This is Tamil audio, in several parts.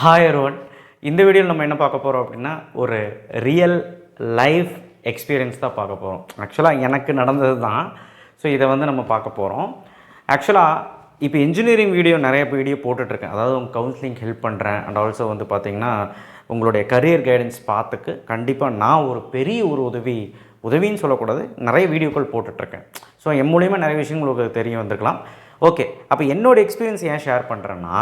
ஹாய் அருவன் இந்த வீடியோவில் நம்ம என்ன பார்க்க போகிறோம் அப்படின்னா ஒரு ரியல் லைஃப் எக்ஸ்பீரியன்ஸ் தான் பார்க்க போகிறோம் ஆக்சுவலாக எனக்கு நடந்தது தான். ஸோ இதை வந்து நம்ம பார்க்க போகிறோம் ஆக்சுவலாக இப்போ இன்ஜினியரிங் வீடியோ நிறைய வீடியோ போட்டுட்ருக்கேன். அதாவது உங்கள் கவுன்சிலிங் ஹெல்ப் பண்ணுறேன் அண்ட் ஆல்சோ வந்து பார்த்திங்கன்னா உங்களுடைய கரியர் கைடன்ஸ் பார்த்துக்கு கண்டிப்பாக நான் ஒரு பெரிய ஒரு உதவி உதவின்னு சொல்லக்கூடாது நிறைய வீடியோக்கள் போட்டுட்ருக்கேன். ஸோ என் மூலியமாக நிறைய விஷயங்கள் உங்களுக்கு தெரிய வந்திருக்கலாம். ஓகே அப்போ என்னோட எக்ஸ்பீரியன்ஸ் ஏன் ஷேர் பண்ணுறேன்னா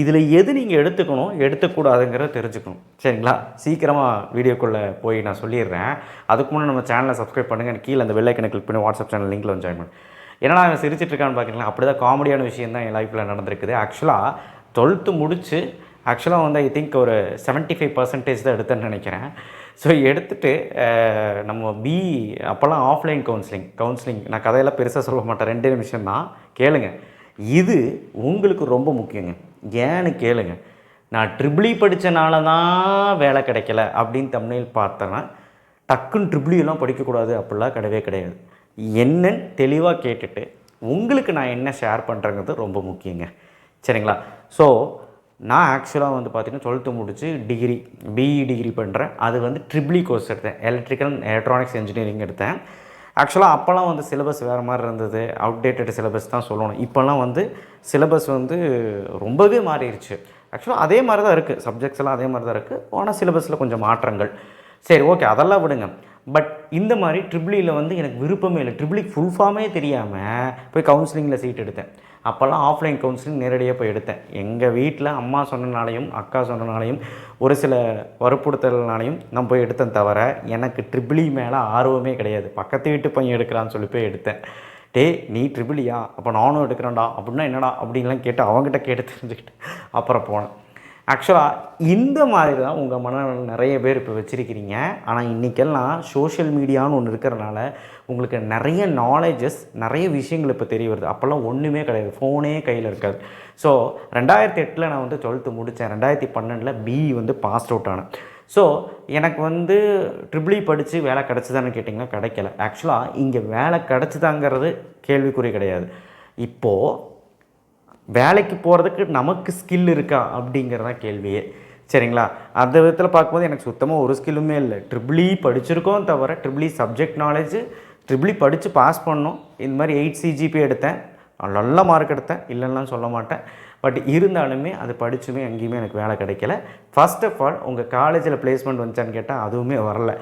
இதில் எது நீங்கள் எடுத்துக்கணும் எடுத்துக்கூடாதுங்கிறத தெரிஞ்சுக்கணும். சரிங்களா? சீக்கிரமாக வீடியோக்குள்ளே போய் நான் சொல்லிடுறேன். அதுக்கு முன்னே நம்ம சேனலை சப்ஸ்கிரைப் பண்ணுங்கள் கீழே அந்த வெள்ளைக்கனை கிளிக் பண்ணி வாட்ஸ்அப் சேனல் லிங்க்கில் வந்து ஜாயின் பண்ணு. ஏன்னா நான் சிரிச்சிட்டு இருக்கான்னு பார்க்குறீங்களா அப்படி தான் காமெடியான விஷயம் தான் என் லைஃப்பில் நடந்திருக்குது. ஆக்சுவலாக டுவெல்த்து முடித்து ஆக்சுவலாக வந்து ஐ திங்க் ஒரு 75% ஃபைவ் பர்சன்டேஜ் தான் எடுத்தேன்னு நினைக்கிறேன். ஸோ எடுத்துகிட்டு நம்ம பி அப்போல்லாம் ஆஃப்லைன் கவுன்சிலிங் கவுன்சிலிங் நான் கதையெல்லாம் பெருசாக சொல்ல மாட்டேன். ரெண்டே நிமிஷம் தான் கேளுங்க. இது உங்களுக்கு ரொம்ப முக்கியங்க. ஏன்னு கேளுங்க. நான் ட்ரிபிளி e படித்தனால தான் வேலை கிடைக்கல அப்படின்னு தமிழில் பார்த்தேன்னா டக்குன்னு ட்ரிபிளியெல்லாம் e படிக்கக்கூடாது அப்படிலாம் கிடையவே கிடையாது. என்னன்னு தெளிவாக கேட்டுட்டு உங்களுக்கு நான் என்ன ஷேர் பண்ணுறேங்கிறது ரொம்ப முக்கியங்க. சரிங்களா? ஸோ நான் ஆக்சுவலாக வந்து பார்த்தீங்கன்னா டுவெல்த்து முடித்து டிகிரி பிஇ டிகிரி பண்ணுறேன் அது வந்து ட்ரிபிளி கோர்ஸ் e எடுத்தேன். எலக்ட்ரிக்கல் அண்ட் எலக்ட்ரானிக்ஸ் இன்ஜினியரிங் எடுத்தேன். ஆக்சுவலாக அப்போல்லாம் வந்து சிலபஸ் வேறு மாதிரி இருந்தது. அப்டேட்டட் சிலபஸ் தான் சொல்லணும். இப்போல்லாம் வந்து சிலபஸ் வந்து ரொம்பவே மாறிடுச்சு. ஆக்சுவலாக அதே மாதிரி தான் இருக்குது சப்ஜெக்ட்ஸ் எல்லாம் அதே மாதிரி தான் இருக்குது ஆனால் சிலபஸில் கொஞ்சம் மாற்றங்கள். சரி ஓகே அதெல்லாம் விடுங்க. பட் இந்த மாதிரி ட்ரிபிளியில் e வந்து எனக்கு விருப்பமே இல்லை. ட்ரிபிளிக் ஃபுல் ஃபார்மே தெரியாமல் போய் கவுன்சிலிங்கில் சீட் எடுத்தேன். அப்போல்லாம் ஆஃப்லைன் கவுன்சிலிங் நேரடியாக போய் எடுத்தேன். எங்கள் வீட்டில் அம்மா சொன்னனாலையும் அக்கா சொன்னனாலையும் ஒரு சில வற்புறுத்தல்னாலையும் நான் போய் எடுத்தேன் தவிர எனக்கு ட்ரிபிளி e மேலே ஆர்வமே கிடையாது. பக்கத்து வீட்டு பையன் எடுக்கிறான்னு சொல்லி போய் எடுத்தேன். டேய் நீ ட்ரிபிளியா e அப்போ நானும் எடுக்கிறேன்டா. அப்படின்னா என்னடா? அப்படின்லாம் கேட்டு அவங்ககிட்ட கேட்டு தெரிஞ்சுக்கிட்டு அப்புறம் போனேன். ஆக்சுவலாக இந்த மாதிரி தான் உங்கள் மனநல நிறைய பேர் இப்போ வச்சுருக்கிறீங்க. ஆனால் இன்றைக்கெல்லாம் சோஷியல் மீடியான்னு ஒன்று இருக்கிறனால உங்களுக்கு நிறைய நாலேஜஸ் நிறைய விஷயங்கள் இப்போ தெரிய வருது. அப்போல்லாம் ஒன்றுமே கிடையாது. ஃபோனே கையில் இருக்காது. ஸோ ரெண்டாயிரத்தி எட்டில் நான் வந்து டுவெல்த்து முடித்தேன் ரெண்டாயிரத்தி பன்னெண்டில் பிஇ வந்து பாஸ் அவுட் ஆனேன். ஸோ எனக்கு வந்து ட்ரிபிளி e படித்து வேலை கிடச்சிதான்னு கேட்டிங்கன்னா கிடைக்கல. ஆக்சுவலாக இங்கே வேலை கிடச்சிதாங்கிறது கேள்விக்குறி கிடையாது. இப்போது வேலைக்கு போகிறதுக்கு நமக்கு ஸ்கில் இருக்கா அப்படிங்கிறதான் கேள்வியே. சரிங்களா? அந்த விதத்தில் பார்க்கும்போது எனக்கு சுத்தமாக ஒரு ஸ்கில்லுமே இல்லை. ட்ரிபிளி e படிச்சிருக்கோம் தவிர ட்ரிபிளி சப்ஜெக்ட் நாலேஜ் ட்ரிபிளி படித்து பாஸ் பண்ணோம். இந்த மாதிரி எயிட் சிஜிபி எடுத்தேன். நல்ல மார்க் எடுத்தேன். இல்லைன்னா சொல்ல மாட்டேன். பட் இருந்தாலுமே அது படித்துமே எங்கேயுமே எனக்கு வேலை கிடைக்கல. ஃபர்ஸ்ட் ஆஃப் ஆல் உங்கள் காலேஜில் பிளேஸ்மெண்ட் வந்துச்சான்னு கேட்டால் அதுவுமே வரல.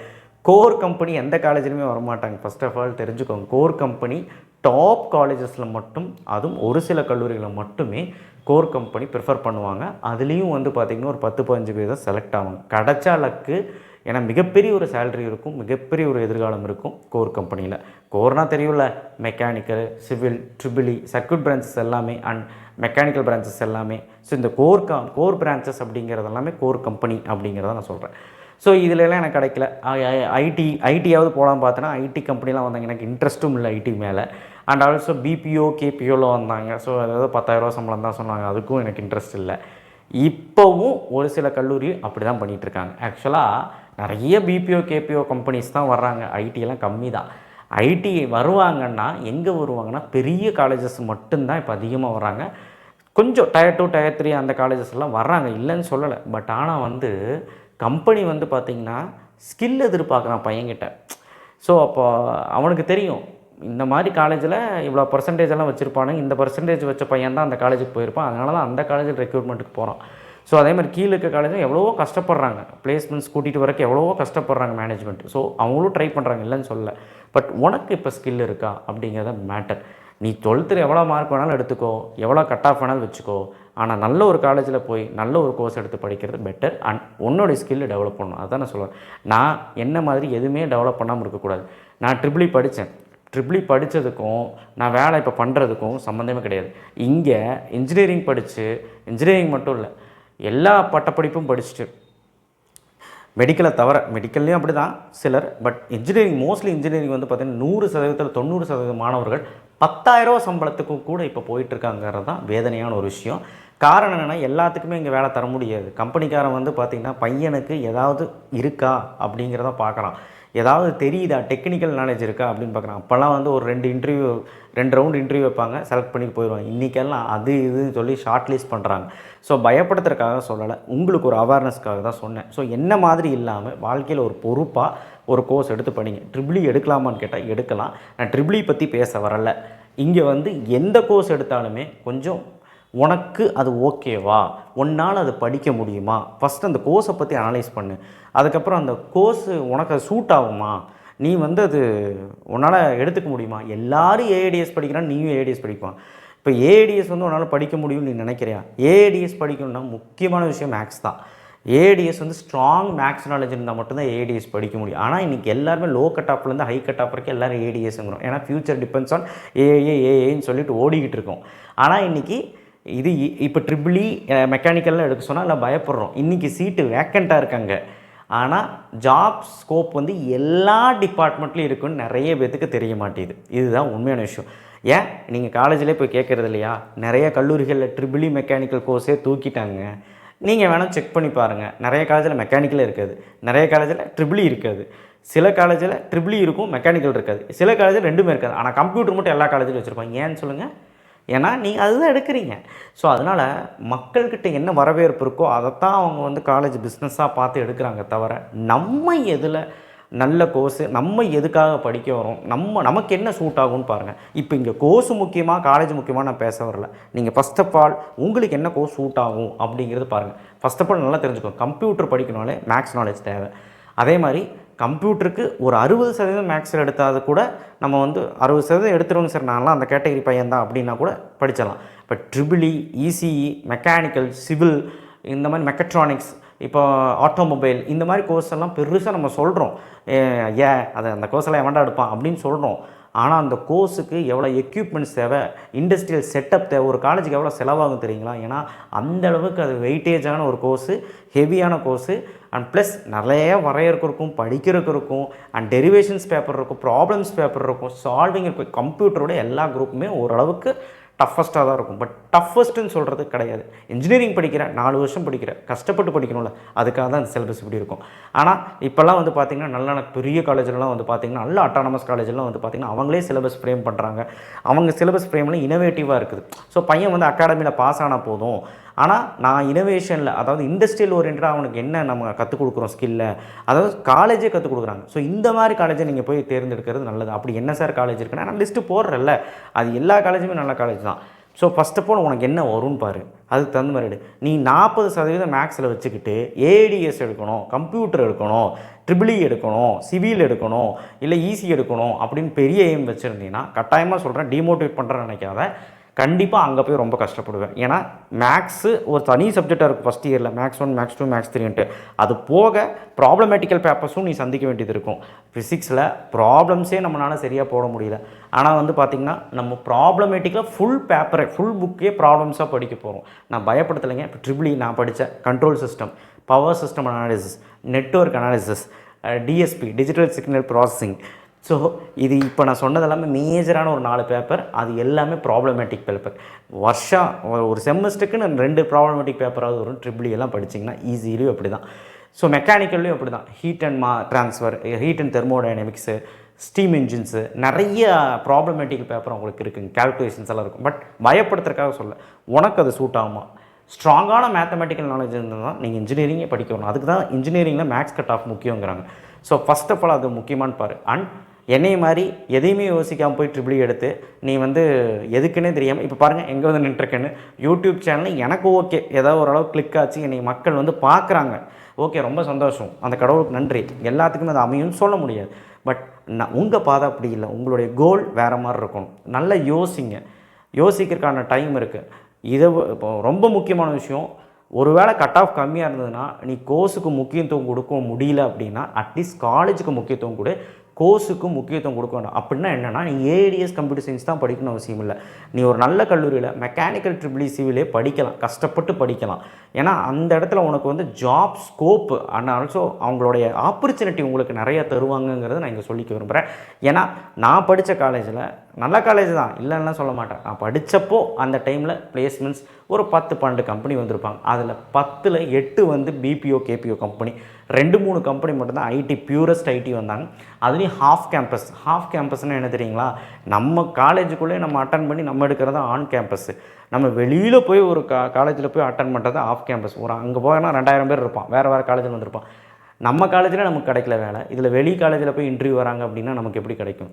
கோர் கம்பெனி எந்த காலேஜிலுமே வரமாட்டாங்க. ஃபர்ஸ்ட் ஆஃப் ஆல் தெரிஞ்சுக்கோங்க. கோர் கம்பெனி டாப் காலேஜஸில் மட்டும் அதுவும் ஒரு சில கல்லூரிகளில் மட்டுமே கோர் கம்பெனி ப்ரிஃபர் பண்ணுவாங்க. அதுலேயும் வந்து பார்த்திங்கன்னா ஒரு பத்து பதினஞ்சு பேர் தான் செலக்ட் ஆகும் கிடைச்ச லக்கு ஏன்னா மிகப்பெரிய ஒரு சேலரி இருக்கும் மிகப்பெரிய ஒரு எதிர்காலம் இருக்கும் கோர் கம்பெனியில் கோர்னால் தெரியும்ல mechanical civil triple circuit branches எல்லாமே அண்ட் மெக்கானிக்கல் பிரான்ச்சஸ் எல்லாமே. ஸோ இந்த கோர் கம் கோர் பிரான்ச்சஸ் அப்படிங்கிறது எல்லாமே கோர் கம்பெனி அப்படிங்கிறத நான் சொல்கிறேன் ஸோ இதிலலாம் எனக்கு கிடைக்கல. ஐடி ஐடியாவது போகலாம் பார்த்தோன்னா ஐடி கம்பெனிலாம் வந்தாங்க எனக்கு இன்ட்ரெஸ்ட்டும் இல்லை ஐடி மேலே. அண்ட் ஆல்சோ பிபிஓ கேபிஓவில் வந்தாங்க. ஸோ அதாவது பத்தாயிரரூவா சம்பளம் தான் சொன்னாங்க. அதுக்கும் எனக்கு இன்ட்ரெஸ்ட் இல்லை. இப்போவும் ஒரு சில கல்லூரி அப்படி தான் பண்ணிகிட்ருக்காங்க ஆக்சுவலாக நிறைய பிபிஓ கேபிஓ கம்பெனிஸ் தான் வர்றாங்க. ஐடியெல்லாம் கம்மி தான் ஐடி வருவாங்கன்னா எங்கே வருவாங்கன்னா பெரிய காலேஜஸ் மட்டும்தான் இப்போ அதிகமாக வர்றாங்க. கொஞ்சம் டயர் டூ டயர் த்ரீ அந்த காலேஜஸ் எல்லாம் வர்றாங்க. இல்லைன்னு சொல்லலை. பட் ஆனால் வந்து கம்பெனி வந்து பார்த்திங்கன்னா ஸ்கில் எதிர்பார்க்குறான் பையன்கிட்ட. ஸோ அப்போ அவனுக்கு தெரியும். இந்த மாதிரி காலேஜில் இவ்வளோ பர்சன்டேஜ் எல்லாம் வச்சுருப்பானுங்க இந்த பர்சன்டேஜ் வச்ச பையன் தான் அந்த காலேஜுக்கு போயிருப்பான். அதனால தான் அந்த காலேஜில் ரெக்ரூட்மெண்ட்டுக்கு போகிறான் ஸோ அதே மாதிரி கீழே இருக்க காலேஜும் எவ்வளவோ கஷ்டப்படுறாங்க. பிளேஸ்மெண்ட்ஸ் கூட்டிகிட்டு வரக்கு எவ்வளவோ கஷ்டப்படுறாங்க மேனேஜ்மெண்ட் ஸோ அவங்களும் ட்ரை பண்ணுறாங்க இல்லைன்னு சொல்லலை. பட் உனக்கு இப்போ ஸ்கில் இருக்கா? அப்படிங்கிறத மேட்டர் நீ டுவெல்த்தில் எவ்வளோ மார்க் வேணாலும் எடுத்துக்கோ எவ்வளோ கட் ஆஃப் வேணாலும் வச்சுக்கோ. ஆனால் நல்ல ஒரு காலேஜில் போய் நல்ல ஒரு கோர்ஸ் எடுத்து படிக்கிறது பெட்டர் அண்ட் உன்னோடைய ஸ்கில்லு டெவலப் பண்ணணும். அதான் நான் சொல்லுவேன் நான் என்ன மாதிரி எதுவுமே டெவலப் பண்ணாமல் இருக்கக்கூடாது. நான் ட்ரிபிளி e படித்தேன். ட்ரிபிளி e படித்ததுக்கும் நான் வேலை இப்போ பண்ணுறதுக்கும் சம்மந்தமே கிடையாது. இங்கே இன்ஜினியரிங் படித்து இன்ஜினியரிங் மட்டும் இல்லை எல்லா பட்டப்படிப்பும் படிச்சுட்டு. மெடிக்கலை தவிர மெடிக்கல்லையும் அப்படி தான் சிலர் பட் இன்ஜினியரிங் மோஸ்ட்லி இன்ஜினியரிங் வந்து பார்த்திங்கன்னா நூறு சதவீதத்தில் தொண்ணூறு சதவீதம் மாணவர்கள் பத்தாயிரரூவா சம்பளத்துக்கும் கூட இப்போ போயிட்டுருக்காங்கிறது தான் வேதனையான ஒரு விஷயம். காரணம் என்னென்னா எல்லாத்துக்குமே இங்கே வேலை தர முடியாது. கம்பெனிக்காரன் வந்து பார்த்திங்கன்னா பையனுக்கு ஏதாவது இருக்கா அப்படிங்கிறத பார்க்குறான் ஏதாவது தெரியுதா? டெக்னிக்கல் நாலேஜ் இருக்கா? அப்படின்னு பார்க்குறான். அப்போல்லாம் வந்து ஒரு ரெண்டு இன்டர்வியூ ரெண்டு ரவுண்ட் இன்டர்வியூ வைப்பாங்க. செலக்ட் பண்ணிட்டு போயிடுவாங்க. இன்றைக்கெல்லாம் அது இதுன்னு சொல்லி ஷார்ட் லிஸ்ட் பண்ணுறாங்க ஸோ பயப்படுத்துறதுக்காக சொல்லலை. உங்களுக்கு ஒரு அவேர்னஸ்க்காக தான் சொன்னேன். ஸோ என்ன மாதிரி இல்லாமல் வாழ்க்கையில் ஒரு பொறுப்பாக ஒரு கோர்ஸ் எடுத்து பண்ணிங்க ட்ரிபிளி e எடுக்கலாமான்னு கேட்டால் எடுக்கலாம். நான் ட்ரிபிளி e பற்றி பேச வரல. இங்கே வந்து எந்த கோர்ஸ் எடுத்தாலுமே கொஞ்சம் உனக்கு அது ஓகேவா உன்னால் அது படிக்க முடியுமா? ஃபஸ்ட் அந்த கோர்ஸை பற்றி அனலைஸ் பண்ணு. அதுக்கப்புறம் அந்த கோர்ஸு உனக்கு அது சூட் ஆகுமா? நீ வந்து அது உன்னால் எடுத்துக்க முடியுமா? எல்லாரும் ஏஐடிஎஸ் படிக்கிறான் நீயும் ஏஐடிஎஸ் படிப்பான். இப்போ ஏஐடிஎஸ் வந்து உன்னால் படிக்க முடியும்னு நீ நினைக்கிறியா? ஏஐடிஎஸ் படிக்கணும்னா முக்கியமான விஷயம் மேக்ஸ் தான். ஏடிஎஸ் வந்து ஸ்ட்ராங் மேக்ஸ் நாலேஜ் இருந்தால் மட்டும்தான் ஏடிஎஸ் படிக்க முடியும். ஆனால் இன்றைக்கி எல்லாருமே லோ கட் ஆஃப்லேருந்து ஹை கட் ஆஃப் வரைக்கும் எல்லோரும் ஏடிஎஸ்ங்கிறோம் ஏன்னா ஃபியூச்சர் டிபெண்ட்ஸ் ஆன் ஏஏ ஏஏன்னு சொல்லிட்டு ஓடிக்கிட்டு இருக்கோம். ஆனால் இன்றைக்கி இது இ- இப்போ ட்ரிபிளி மெக்கானிக்கல்லாம் எடுக்க சொன்னால் எல்லாம் பயப்படுறோம். இன்றைக்கி சீட்டு வேக்கண்ட்டாக இருக்காங்க. ஆனால் ஜாப் ஸ்கோப் வந்து எல்லா டிபார்ட்மெண்ட்லையும் இருக்குன்னு நிறைய பேத்துக்கு தெரிய மாட்டேங்குது. இதுதான் உண்மையான விஷயம். ஏன்? நீங்கள் காலேஜிலே போய் கேட்குறது இல்லையா? நிறைய கல்லூரிகளில் ட்ரிபிளி மெக்கானிக்கல் கோர்ஸே தூக்கிட்டாங்க. நீங்கள் வேணால் செக் பண்ணி பாருங்கள் நிறைய காலேஜில் மெக்கானிக்கலே இருக்காது. நிறைய e காலேஜில் e ட்ரிபிளி இருக்காது. சில காலேஜில் ட்ரிபிளி இருக்கும் மெக்கானிக்கல் இருக்காது. சில காலேஜில் ரெண்டுமே இருக்காது. ஆனால் கம்ப்யூட்டர் மட்டும் எல்லா காலேஜிலும் வச்சுருப்பாங்க. ஏன்னு சொல்லுங்கள் ஏன்னா நீங்கள் அதுதான் எடுக்கிறீங்க. ஸோ அதனால் மக்கள்கிட்ட என்ன வரவேற்பு இருக்கோ அதைத்தான் அவங்க வந்து காலேஜ் பிஸ்னஸாக பார்த்து எடுக்கிறாங்க தவிர நம்ம எதில் நல்ல கோர்ஸு நம்ம எதுக்காக படிக்க வரோம் நம்ம நமக்கு என்ன சூட் ஆகும்னு பாருங்கள் இப்போ இங்கே கோர்ஸு முக்கியமாக காலேஜ் முக்கியமாக நான் பேச வரல. நீங்கள் ஃபஸ்ட் ஆஃப் ஆல் உங்களுக்கு என்ன கோர்ஸ் சூட் ஆகும் அப்படிங்கிறது பாருங்கள் ஃபஸ்ட் ஆஃப் ஆல் நல்லா தெரிஞ்சுக்கோங்க. கம்ப்யூட்டர் படிக்கணும்னாலே மேக்ஸ் நாலேஜ் தேவை. அதே மாதிரி கம்ப்யூட்டருக்கு ஒரு அறுபது சதவீதம் மேக்ஸில் எடுத்தாது கூட நம்ம வந்து அறுபது சதவீதம் எடுத்துருவோம் சார். நான்லாம் அந்த கேட்டகரி பையன் தான் அப்படின்னா கூட படிச்சிடலாம் இப்போ ட்ரிபிளி இசிஇ மெக்கானிக்கல் சிவில் இந்த மாதிரி மெக்கட்ரானிக்ஸ் இப்போ ஆட்டோமொபைல் இந்த மாதிரி கோர்ஸ் எல்லாம் பெருசாக நம்ம சொல்கிறோம் ஏ அதை அந்த கோர்ஸெல்லாம் எவன்டா எடுப்பான் அப்படின்னு சொல்கிறோம் ஆனால் அந்த கோர்ஸுக்கு எவ்வளோ எக்யூப்மெண்ட்ஸ் தேவை இண்டஸ்ட்ரியல் செட்டப் தேவை ஒரு காலேஜுக்கு எவ்வளோ செலவாகும் தெரியுங்களா? ஏன்னா அந்த அளவுக்கு அது வெயிட்டேஜான ஒரு கோர்ஸு ஹெவியான கோர்ஸு அண்ட் ப்ளஸ் நிறைய வரையறக்கு இருக்கும் படிக்கிறதுக்கு இருக்கும் அண்ட் டெரிவேஷன்ஸ் பேப்பர் இருக்கும் ப்ராப்ளம்ஸ் பேப்பர் இருக்கும் சால்விங் இருக்கும் கம்ப்யூட்டரோட எல்லா குரூப்புமே ஓரளவுக்கு டஃபஸ்ட்டாக தான் இருக்கும். பட் டஃபஸ்ட்டுன்னு சொல்கிறது கிடையாது. இன்ஜினியரிங் படிக்கிற நாலு வருஷம் படிக்கிற கஷ்டப்பட்டு படிக்கணும்ல அதுக்காக தான் அந்த சிலபஸ் இப்படி இருக்கும். ஆனால் இப்போல்லாம் வந்து பார்த்திங்கன்னா நல்ல பெரிய காலேஜ்லலாம் வந்து பார்த்திங்கன்னா நல்ல அட்டானமஸ் காலேஜ்லாம் வந்து பார்த்திங்கன்னா அவங்களே சிலபஸ் ஃப்ரேம் பண்ணுறாங்க அவங்க சிலபஸ் ஃப்ரேமில் இனோவேட்டிவாக இருக்குது. ஸோ பையன் வந்து அகாடமியில் பாஸ் ஆனால் போதும். ஆனால் நான் இனோவேஷனில் அதாவது இண்டஸ்ட்ரியல் ஓரியன்டாக அவனுக்கு என்ன நம்ம கற்றுக் கொடுக்குறோம் ஸ்கில்ல அதாவது காலேஜே கற்றுக் கொடுக்குறாங்க. ஸோ இந்த மாதிரி காலேஜை நீங்கள் போய் தேர்ந்தெடுக்கிறது நல்லது. அப்படி என்ன சார் காலேஜ் இருக்குன்னா நான் லிஸ்ட்டு போடுறேன்ல. அது எல்லா காலேஜுமே நல்ல காலேஜ் தான். ஸோ ஃபஸ்ட் ஆஃப் ஆல் உனக்கு என்ன வரும்னு பாரு. அதுக்கு தகுந்த மாதிரி எடு. நீ நாற்பது சதவீதம் மேக்ஸில் வச்சுக்கிட்டு ஏடிஎஸ் எடுக்கணும் கம்ப்யூட்டர் எடுக்கணும் ட்ரிபிளி e எடுக்கணும் சிவில் எடுக்கணும் இல்லை ஈஸி எடுக்கணும் அப்படின்னு பெரிய எய்ம் வச்சுருந்தீங்கன்னா கட்டாயமாக சொல்கிறேன் டிமோட்டிவேட் பண்ணுறேன்னு நினைக்காத. கண்டிப்பாக அங்கே போய் ரொம்ப கஷ்டப்படுவேன். ஏன்னா மேக்ஸு ஒரு தனி சப்ஜெக்டாக இருக்கும் ஃபஸ்ட் இயரில் maths one maths two maths த்ரீன்ட்டு அது போக ப்ராப்ளமேட்டிக்கல் பேப்பர்ஸும் நீ சந்திக்க வேண்டியது இருக்கும். ஃபிசிக்ஸில் ப்ராப்ளம்ஸே நம்மளால் சரியாக போட முடியல. ஆனால் வந்து பார்த்திங்கன்னா நம்ம ப்ராப்ளமேட்டிக்கில் ஃபுல் பேப்பரை ஃபுல் புக்கே ப்ராப்ளம்ஸாக படிக்க போகிறோம் நான் பயப்படுத்தலைங்க. இப்போ ட்ரிபிளி e நான் படித்தேன் control system power system analysis network analysis DSP digital signal processing so இது இப்போ நான் சொன்னது எல்லாமே மேஜரான ஒரு நாலு பேப்பர் அது எல்லாமே ப்ராப்ளமேட்டிக் பேப்பர் வருஷம் ஒரு- செமஸ்டருக்குன்னு ரெண்டு ப்ராப்ளமேட்டிக் பேப்பராவது வரும். ட்ரிபிள் e எல்லாம் படிச்சிங்கன்னா ஈஸிலையும் அப்படி தான் ஸோ மெக்கானிக்கல்லையும் அப்படி தான் heat and mass transfer heat and thermodynamics steam engines நிறைய ப்ராப்ளமேட்டிக் பேப்பர் உங்களுக்கு இருக்குங்க. கால்குலேஷன்ஸ் எல்லாம் இருக்கும். பட் பயப்படுத்துறதுக்காக சொல்ல உனக்கு அது சூட் ஆகுமா? ஸ்ட்ராங்கான மேத்தமெட்டிக்கல் நாலேஜ் இருந்தால் தான் நீங்கள் இன்ஜினியரிங்கே படிக்க வரணும். அதுக்கு தான் இன்ஜினியரிங்கில் மேக்ஸ் கட் ஆஃப் முக்கியங்கிறாங்க. ஸோ ஃபஸ்ட் ஆஃப் ஆல் அது முக்கியமானு பாரு. அண்ட் என்னைய மாதிரி எதையுமே யோசிக்காமல் போய் ட்ரிபிளி எடுத்து நீ வந்து எதுக்குன்னே தெரியாமல் இப்போ பாருங்கள் எங்கே வந்து நின்றுருக்கேன்னு யூடியூப் சேனல் எனக்கு ஓகே ஏதாவது ஓரளவு கிளிக் ஆச்சு என்னை மக்கள் வந்து பார்க்குறாங்க ஓகே ரொம்ப சந்தோஷம். அந்த கடவுளுக்கு நன்றி. எல்லாத்துக்குமே அது அமையும்னு சொல்ல முடியாது. பட் நான் உங்கள் பாதை அப்படி இல்லை. உங்களுடைய கோல் வேறு மாதிரி இருக்கணும். நல்லா யோசிங்க. யோசிக்கிறதுக்கான டைம் இருக்குது இதை இப்போ ரொம்ப முக்கியமான விஷயம். ஒருவேளை கட் ஆஃப் கம்மியாக இருந்ததுன்னா நீ கோர்ஸுக்கு முக்கியத்துவம் கொடுக்க முடியல அப்படின்னா அட்லீஸ்ட் காலேஜுக்கு முக்கியத்துவம் கொடு. கோர்ஸுக்கு முக்கியத்துவம் கொடுக்க வேண்டாம். அப்படின்னா என்னென்னா நீ ஏடிஎஸ் கம்ப்யூட்டர் சயின்ஸ் தான் படிக்கணும் அவசியம் இல்லை. நீ ஒரு நல்ல கல்லூரியில் மெக்கானிக்கல் ட்ரிபிள் சிவிலே படிக்கலாம். கஷ்டப்பட்டு படிக்கலாம். ஏன்னா அந்த இடத்துல உனக்கு வந்து ஜாப் ஸ்கோப் அண்ட் ஆல்சோ அவங்களுடைய ஆப்பர்ச்சுனிட்டி உங்களுக்கு நிறைய தருவாங்கங்கிறத நான் இங்கே சொல்லிக்க விரும்புகிறேன் ஏன்னா நான் படித்த காலேஜில் நல்ல காலேஜ் தான். இல்லைன்னா சொல்ல மாட்டேன். நான் படித்தப்போ அந்த டைமில் பிளேஸ்மெண்ட்ஸ் ஒரு பத்து பன்னெண்டு கம்பெனி வந்திருப்பாங்க. அதில் பத்தில் எட்டு வந்து பிபிஓ கேபிஓ கம்பெனி ரெண்டு மூணு கம்பெனி மட்டும்தான் ஐடி பியூரஸ்ட் ஐடி வந்தாங்க. அதுலேயும் ஹாஃப் கேம்பஸ் ஹாஃப் கேம்பஸ்னால் என்ன தெரியுங்களா? நம்ம காலேஜுக்குள்ளே நம்ம அட்டன் பண்ணி நம்ம எடுக்கிறது ஆன் கேம்பஸ்ஸு நம்ம வெளியில் போய் ஒரு கா காலேஜில் போய் அட்டன் பண்ணுறது ஆஃப் கேம்பஸ் ஒரு அங்கே போனால் ரெண்டாயிரம் பேர் இருப்பான். வேறு வேறு காலேஜில் வந்திருப்பான். நம்ம காலேஜில் நமக்கு கிடைக்கல வேலை. இதில் வெளி காலேஜில் போய் இன்டர்வியூ வராங்க அப்படின்னா நமக்கு எப்படி கிடைக்கும்?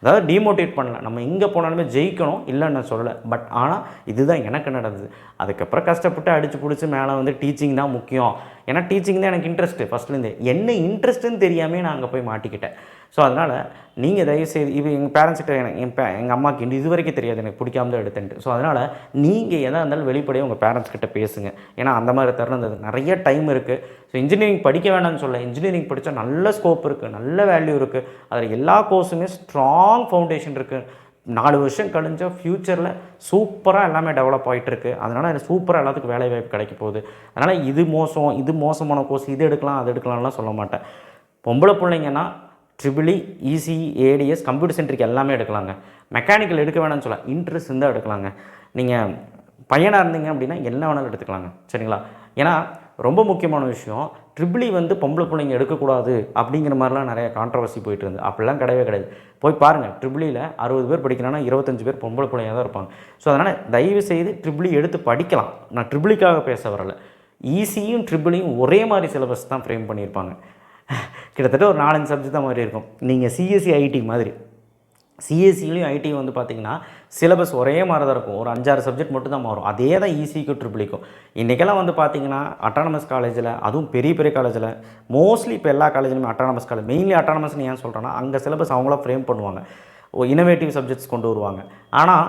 அதாவது டிமோட்டிவேட் பண்ணல. நம்ம எங்கே போனாலுமே ஜெயிக்கணும் இல்லைன்னு நான் சொல்லலை. பட் ஆனால் இதுதான் எனக்கு நடந்தது. அதுக்கப்புறம் கஷ்டப்பட்டு அடித்து பிடிச்சி மேலே வந்து டீச்சிங் தான் முக்கியம். ஏன்னா டீச்சிங் தான் எனக்கு இன்ட்ரெஸ்ட்டு ஃபஸ்ட்லேருந்து என்ன இன்ட்ரெஸ்ட்டுன்னு தெரியாமல் நான் அங்கே போய் மாட்டிக்கிட்டேன். ஸோ அதனால் நீங்கள் தயவுசெய்து இது எங்கள் பேரண்ட்ஸ்கிட்ட எனக்கு என் பே எங்கள் அம்மாவுக்கு இன்னும் இது வரைக்கும் தெரியாது எனக்கு பிடிக்காம தான் எடுத்தேன்ட்டு. ஸோ அதனால் நீங்கள் எதாக இருந்தாலும் வெளிப்படையாக உங்கள் பேரண்ட்ஸ்கிட்ட பேசுங்க. ஏன்னா அந்த மாதிரி தருணம் நிறைய டைம் இருக்குது ஸோ இன்ஜினியரிங் படிக்க வேண்டாம்னு சொல்ல இன்ஜினியரிங் படித்தா நல்ல ஸ்கோப் இருக்குது நல்ல வேல்யூ இருக்குது அதில் எல்லா கோர்ஸுமே ஸ்ட்ராங் ஃபவுண்டேஷன் இருக்குது நாலு வருஷம் கழிஞ்சால் ஃப்யூச்சரில் சூப்பராக எல்லாமே டெவலப் ஆகிட்டுருக்கு அதனால் எனக்கு சூப்பராக எல்லாத்துக்கும் வேலை வாய்ப்பு கிடைக்க போகுது. அதனால் இது மோசம் இது மோசமான கோர்ஸ் இது எடுக்கலாம் அது எடுக்கலாம்லாம் சொல்ல மாட்டேன். பொம்பளை பிள்ளைங்கன்னா triple EC ADS computer centric எல்லாமே எடுக்கலாங்க. மெக்கானிக்கல் எடுக்க வேணாம்னு சொல்ல இன்ட்ரெஸ்ட் இருந்தால் எடுக்கலாங்க. நீங்கள் பையனாக இருந்தீங்க அப்படின்னா என்ன வேணாலும் எடுத்துக்கலாங்க. சரிங்களா? ஏன்னா ரொம்ப முக்கியமான விஷயம் ட்ரிபிளி e வந்து பொம்பளை பிள்ளைங்க எடுக்கக்கூடாது அப்படிங்கிற மாதிரிலாம் நிறைய கான்ட்ரவர்சி போயிட்டு இருந்து அப்படிலாம் கிடையவே கிடையாது. போய் பாருங்கள் ட்ரிபிளியில் e அறுபது பேர் படிக்கிறாங்கன்னா இருபத்தஞ்சு பேர் பொம்பளை பிள்ளைங்க தான் இருப்பாங்க. ஸோ அதனால் தயவு செய்து ட்ரிபிளி e எடுத்து படிக்கலாம். நான் ட்ரிபிளிக்காக பேச வரல. ஈஸியும் ட்ரிபிளியும் ஒரே மாதிரி சிலபஸ் தான் ஃப்ரேம் பண்ணியிருப்பாங்க. கிட்டத்தட்ட ஒரு நாலஞ்சு சப்ஜெக்ட் தான் மாதிரி இருக்கும். நீங்கள் சிஎஸ்சி ஐடி மாதிரி. சிஎஸ்சிலையும் ஐடி வந்து பார்த்திங்கன்னா சிலபஸ் ஒரே மாதிரி தான் இருக்கும். ஒரு அஞ்சாறு சப்ஜெக்ட் மட்டும் தான் மாறும். அதே தான் ஈஸிக்கும் ட்ரிபிளிக்கும் e இன்றைக்கெல்லாம் வந்து பார்த்தீங்கன்னா அட்டானமஸ் காலேஜில் அதுவும் பெரிய பெரிய காலேஜில் மோஸ்ட்லி இப்போ எல்லா காலேஜிலுமே அட்டானமஸ் காலேஜ் மெயின்லி அட்டானமஸ்னு ஏன் சொல்கிறேன்னா அங்கே சிலபஸ் அவங்களா ஃப்ரேம் பண்ணுவாங்க. இனோவேட்டிவ் சப்ஜெக்ட்ஸ் கொண்டு வருவாங்க. ஆனால்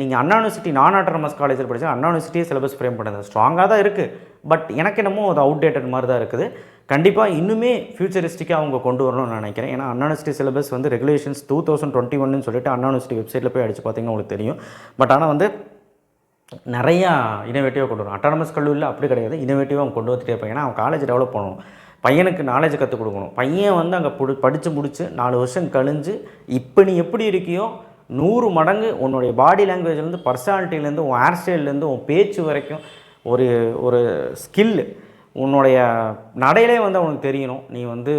நீங்கள் அண்ணா யூனிவர்சிட்டி நான் அட்டானமஸ் காலேஜில் படித்தா அண்ணா யூனிவர்சிட்டியே சிலபஸ் ஃப்ரேம் பண்ணுது ஸ்ட்ராங்காக தான் இருக்குது பட் எனக்கு என்னமோ அது அவுடேட்டட் மாதிரி தான் இருக்குது. கண்டிப்பாக இன்னுமே ஃபியூச்சரிஸ்டிக்காக அவங்க கொண்டு வரணும்னு நினைக்கிறேன். ஏன்னா அன்யூனிவர்சிட்டி சிலபஸ் வந்து ரெகுலேஷன்ஸ் டூ தௌசண்ட் டுவெண்ட்டி ஒன்னு சொல்லிட்டு அன்யூனிவர்சிட்டி வெப்சைட்டில் போய் அடிச்சு பார்த்தீங்கன்னா உங்களுக்கு தெரியும். பட் ஆனால் வந்து நிறையா இனோவேட்டிவாக கொண்டு வரும் அட்டானமஸ் கல்லூரியில் அப்படி கிடையாது. இனோவேட்டிவாக அவங்க கொண்டு வந்துட்டே இருப்பாங்க. ஏன்னா அவன் காலேஜ் டெவலப் பண்ணணும். பையனுக்கு நாலேஜ் கற்றுக் கொடுக்கணும். பையன் வந்து அங்கே புடி படித்து முடித்து நாலு வருஷம் கழிஞ்சு இப்போ நீ எப்படி இருக்கியோ நூறு மடங்கு உன்னுடைய பாடி லாங்குவேஜ்லேருந்து பர்சனாலிட்டிலேருந்து உன் ஹேர் ஸ்டைல்லேருந்து உன் பேச்சு வரைக்கும் ஒரு ஒரு ஸ்கில்லு உன்னுடைய நடையிலே வந்து அவனுக்கு தெரியணும். நீ வந்து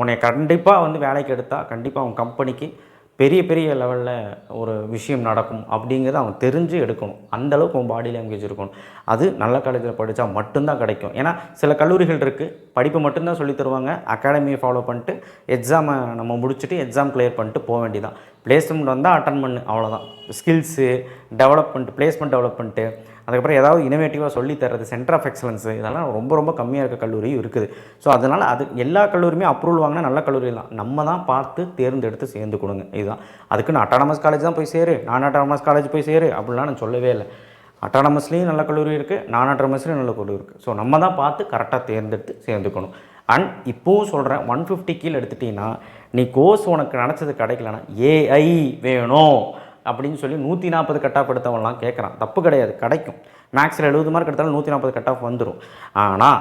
உன்னை கண்டிப்பாக வந்து வேலைக்கு எடுத்தால் கண்டிப்பாக அவன் கம்பெனிக்கு பெரிய பெரிய லெவலில் ஒரு விஷயம் நடக்கும் அப்படிங்கிறத அவன் தெரிஞ்சு எடுக்கணும். அந்தளவுக்கு அவன் பாடி லாங்குவேஜ் இருக்கணும். அது நல்ல காலேஜில் படித்தா மட்டும்தான் கிடைக்கும். ஏன்னா சில கல்லூரிகள் இருக்குது படிப்பு மட்டும்தான் சொல்லித் தருவாங்க. அகாடமியை ஃபாலோ பண்ணிட்டு எக்ஸாமை நம்ம முடிச்சுட்டு எக்ஸாம் கிளியர் பண்ணிட்டு போக வேண்டியதான் பிளேஸ்மெண்ட் வந்தால் அட்டன் பண்ணு. அவ்வளோதான் ஸ்கில்ஸு டெவலப்மெண்ட் பிளேஸ்மெண்ட் டெவலப்மெண்ட்டு அதுக்கப்புறம் ஏதாவது இனோவேட்டிவாக சொல்லி தர்றது சென்டர் ஆஃப் எக்ஸலன்ஸு இதெல்லாம் ரொம்ப ரொம்ப கம்மியாக இருக்க கல்லூரியும் இருக்குது. ஸோ அதனால் அது எல்லா கல்லூரியுமே அப்ரூவல் வாங்கினா நல்ல கல்லூரி தான். நம்ம தான் பார்த்து தேர்ந்தெடுத்து சேர்ந்து கொடுங்க இதுதான். அதுக்குன்னு அட்டானமஸ் காலேஜ் தான் போய் சேரு. நான் அட்டானமஸ் காலேஜ் போய் சேரு. அப்படிலாம் நான் சொல்லவே இல்லை. அட்டானமஸ்லேயும் நல்ல கல்லூரி இருக்குது நான் அட்டானமஸ்லேயும் நல்ல கல்லூரி இருக்குது ஸோ நம்ம தான் பார்த்து கரெக்டாக தேர்ந்தெடுத்து சேர்ந்துக்கணும். அண்ட் இப்போவும் சொல்கிறேன் ஒன் ஃபிஃப்டி கீழே எடுத்துட்டீங்கன்னா நீ கோர்ஸ் உனக்கு நினச்சது கிடைக்கலன்னா ஏஐ வேணும். அப்படின்னு சொல்லி நூற்றி நாற்பது கட் ஆஃப் எடுத்தவங்களாம் கேட்குறான் தப்பு கிடையாது கிடைக்கும். மேக்ஸில் எழுபது மார்க் எடுத்தாலும் நூற்றி நாற்பது கட் ஆஃப் வந்துடும் ஆனால்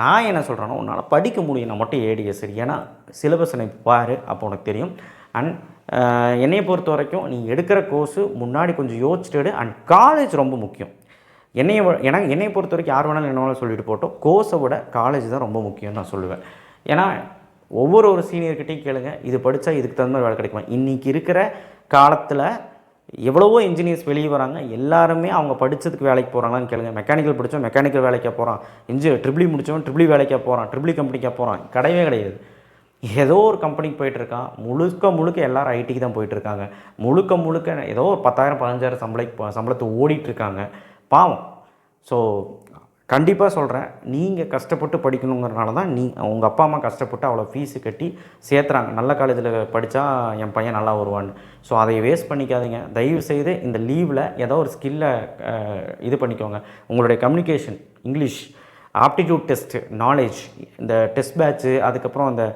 நான் என்ன சொல்கிறேன்னா உன்னால் படிக்க முடியும் நான் மட்டும் ஏடிஎஸ் ஏன்னா சிலபஸ் நீ பாரு அப்போ உனக்கு தெரியும். அண்ட் என்னையை பொறுத்த வரைக்கும் நீ எடுக்கிற கோர்ஸு முன்னாடி கொஞ்சம் யோசிச்சுட்டு அண்ட் காலேஜ் ரொம்ப முக்கியம். என்னைய ஏன்னா எனக்கு என்னையை பொறுத்த வரைக்கும் யார் வேணாலும் என்ன வேணாலும் சொல்லிட்டு போட்டோம் கோர்ஸை விட காலேஜ் தான் ரொம்ப முக்கியம்னு நான் சொல்லுவேன். ஏன்னா ஒவ்வொரு ஒரு சீனியர்கிட்டையும் கேளுங்க. இது படித்தா இதுக்கு தகுந்த மாதிரி வேலை கிடைக்குமா? இன்றைக்கி இருக்கிற காலத்தில் எவ்வளவோ இன்ஜினியர்ஸ் வெளியே வராங்க எல்லாருமே அவங்க படித்ததுக்கு வேலைக்கு போகிறாங்களான்னு கேளுங்க. மெக்கானிக்கல் படித்தோம் மெக்கானிக்கல் வேலைக்கு போகிறான் இன்ஜி ட்ரிபிளி முடித்தவன் ட்ரிபிளி வேலைக்கு போகிறான் ட்ரிபிளி கம்பெனிக்கா போகிறான் கிடையவே கிடையாது. ஏதோ ஒரு கம்பெனிக்கு போயிட்டுருக்கான் முழுக்க முழுக்க எல்லாரும் ஐடிக்கு தான் போயிட்டுருக்காங்க முழுக்க முழுக்க ஏதோ ஒரு பத்தாயிரம் பதினஞ்சாயிரம் சம்பளம் சம்பளத்தை ஓடிட்டுருக்காங்க பாவம். ஸோ கண்டிப்பாக சொல்கிறேன் நீங்கள் கஷ்டப்பட்டு படிக்கணுங்கிறனால தான் நீ உங்கள் அப்பா அம்மா கஷ்டப்பட்டு அவ்வளோ ஃபீஸு கட்டி சேர்த்துறாங்க. நல்ல காலேஜில் படித்தா என் பையன் நல்லா வருவான்னு. ஸோ அதை வேஸ்ட் பண்ணிக்காதீங்க. தயவு செய்து இந்த லீவில் ஏதோ ஒரு ஸ்கில்லை இது பண்ணிக்கோங்க. உங்களுடைய communication English aptitude test knowledge இந்த டெஸ்ட் பேட்ச்சு அதுக்கப்புறம் அந்த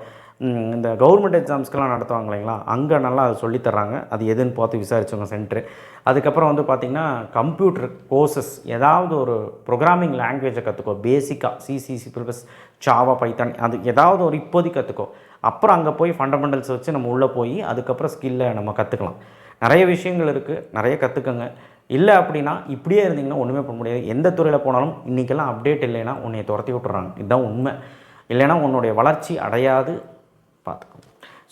இந்த கவர்மெண்ட் எக்ஸாம்ஸ்க்கெலாம் நடத்துவாங்க இல்லைங்களா? அங்கே நல்லா அதை சொல்லித் தர்றாங்க. அது எதுன்னு பார்த்து விசாரிச்சவங்க சென்ட்ரு அதுக்கப்புறம் வந்து பார்த்திங்கன்னா கம்ப்யூட்டர் கோர்சஸ் ஏதாவது ஒரு ப்ரோக்ராமிங் லாங்குவேஜை கற்றுக்கோ பேசிக்காக சிசிசி ப்ளஸ் சாவா பைத்தான் அது ஏதாவது ஒரு இப்போதைக்கு கற்றுக்கோ அப்புறம் அங்கே போய் ஃபண்டமெண்டல்ஸ் வச்சு நம்ம உள்ளே போய் அதுக்கப்புறம் ஸ்கில்லை நம்ம கற்றுக்கலாம் நிறைய விஷயங்கள் இருக்குது நிறைய கற்றுக்கங்க இல்லை அப்படின்னா இப்படியே இருந்தீங்கன்னா ஒன்றுமே பண்ண முடியாது. எந்த துறையில் போனாலும் இன்றைக்கெல்லாம் அப்டேட் இல்லைன்னா உன்னை துரத்தி விட்டுறாங்க. இதுதான் உண்மை. இல்லைன்னா உன்னுடைய வளர்ச்சி அடையாது.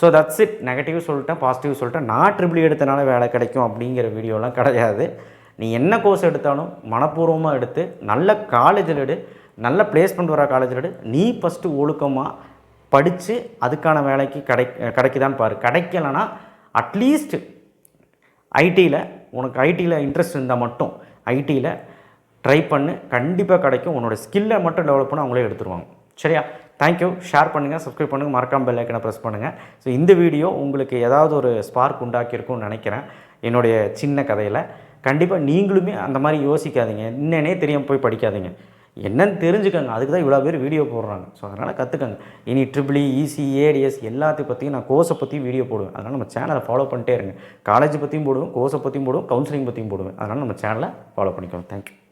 ஸோ தட்ஸ் இட் நெகட்டிவ் சொல்லிட்டேன் பாசிட்டிவ் சொல்லிட்டேன். நான் ட்ரிபிள் e எடுத்தனால வேலை கிடைக்கும் அப்படிங்கிற வீடியோலாம் கிடையாது. நீ என்ன கோர்ஸ் எடுத்தாலும் மனப்பூர்வமாக எடுத்து நல்ல காலேஜில் எடு நல்ல பிளேஸ்மெண்ட் வர காலேஜில் எடு. நீ ஃபஸ்ட்டு ஒழுக்கமாக படித்து அதுக்கான வேலைக்கு கிடை கிடைக்குதான்னு பாரு. கிடைக்கலனா அட்லீஸ்ட் ஐடியில் உனக்கு ஐடியில் இன்ட்ரெஸ்ட் இருந்தால் மட்டும் ஐடியில் ட்ரை பண்ணு. கண்டிப்பாக கிடைக்கும். உன்னோட ஸ்கில்லை மட்டும் டெவலப் பண்ண அவங்களே எடுத்துருவாங்க. சரியா? தேங்க்யூ ஷேர் பண்ணுங்கள் சப்ஸ்கிரைப் பண்ணுங்கள் மறக்காம பெல் ஐக்கனை ப்ரெஸ் பண்ணுங்கள் ஸோ இந்த வீடியோ உங்களுக்கு ஏதாவது ஒரு ஸ்பார்க் உண்டாக்கியிருக்கும்னு நினைக்கிறேன் என்னுடைய சின்ன கதையில். கண்டிப்பாக நீங்களுமே அந்த மாதிரி யோசிக்காதீங்க. என்னன்னே தெரியாமல் போய் படிக்காதீங்க. என்னன்னு தெரிஞ்சுக்கங்க. அதுக்கு தான் இவ்வளோ பேர் வீடியோ போடுறாங்க. ஸோ அதனால் கற்றுக்கங்க இனி ட்ரிபிளி இசி e, ஏடிஎஸ் எல்லாத்தையும் பற்றியும் நான் கோர்ஸை பற்றியும் வீடியோ போடுவேன். அதனால் நம்ம சேனலை ஃபாலோ பண்ணிட்டே இருங்க. காலேஜ் பற்றியும் போடுவேன் கோர்ஸை பற்றியும் போடுவேன் கவுன்சிலிங் பற்றியும் போடுவேன். அதனால் நம்ம சேனலை ஃபாலோ பண்ணிக்கோங்க. தேங்க்யூ